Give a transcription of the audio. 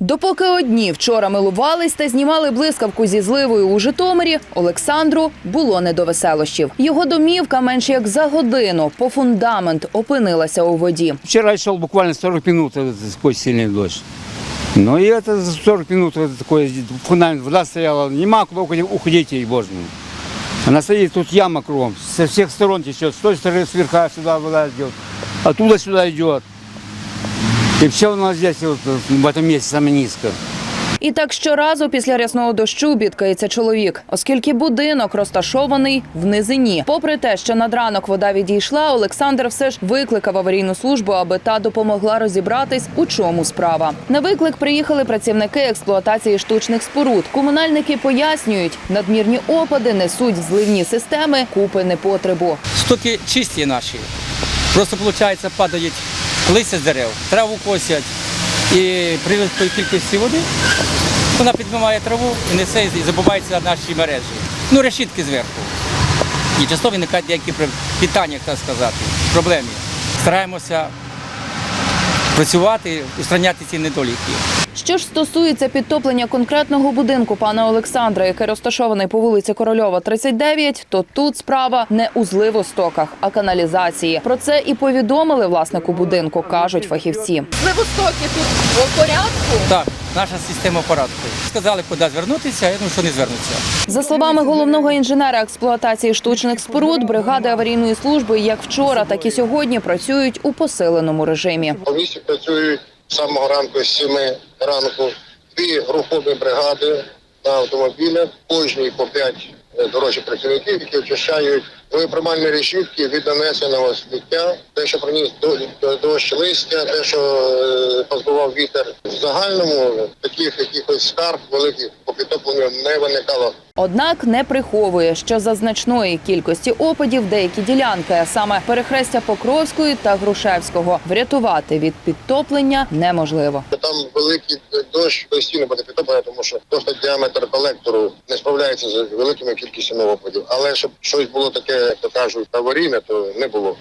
Допоки одні вчора милувались та знімали блискавку зі зливою у Житомирі, Олександру було не до веселощів. Його домівка менш як за годину по фундамент опинилася у воді. Вчера шел буквально 40 минут, вот такой сильный дождь. Но и это за 40 минут вот такой фундамент, вода стояла, нема куда уходить, уходить ей боже мой. Она стоит, тут яма кругом, со всех сторон течет, с той стороны сверха сюда вода идет, оттуда сюда идет. И все у нас здесь, вот, в этом месте, самое низко. І так щоразу після рясного дощу бідкається чоловік, оскільки будинок розташований в низині. Попри те, що над ранок вода відійшла, Олександр все ж викликав аварійну службу, аби та допомогла розібратись, у чому справа. На виклик приїхали працівники експлуатації штучних споруд. Комунальники пояснюють, надмірні опади несуть в зливні системи купи непотребу. Стоки чисті наші. Просто, виходить, падають листя з дерев, траву косять. І при великій кількості води вона підмиває траву і несе і забувається на наші мережі. Ну, решітки зверху. І часто виникають деякі питання, так сказати, проблеми. Стараємося працювати, устраняти ці недоліки. Що ж стосується підтоплення конкретного будинку пана Олександра, який розташований по вулиці Корольова, 39, то тут справа не у зливостоках, а каналізації. Про це і повідомили власнику будинку, кажуть фахівці. Зливостоки тут в порядку. Так, наша система порядку. Сказали, куди звернутися, я думаю, що не звернуться. За словами головного інженера експлуатації штучних споруд, бригади аварійної служби як вчора, так і сьогодні працюють у посиленому режимі. По місті працюють з самого ранку з 7 ранку дві групові бригади на автомобілях, кожній по 5 дорожчих працівників, які очищають приймальні решітки від нанесеного сміття, те, що приніс до- до- дощ листя, те, що е, позбував вітер. В загальному таких якихось скарг великих по підтопленню не виникало. Однак не приховує, що за значної кількості опадів деякі ділянки, а саме перехрестя Покровської та Грушевського, врятувати від підтоплення неможливо. Великий дощ постійно буде підтоплення, тому що просто діаметр колектору не справляється з великими кількістями опадів. Але щоб щось було таке, як то кажуть, аварійне, то не було.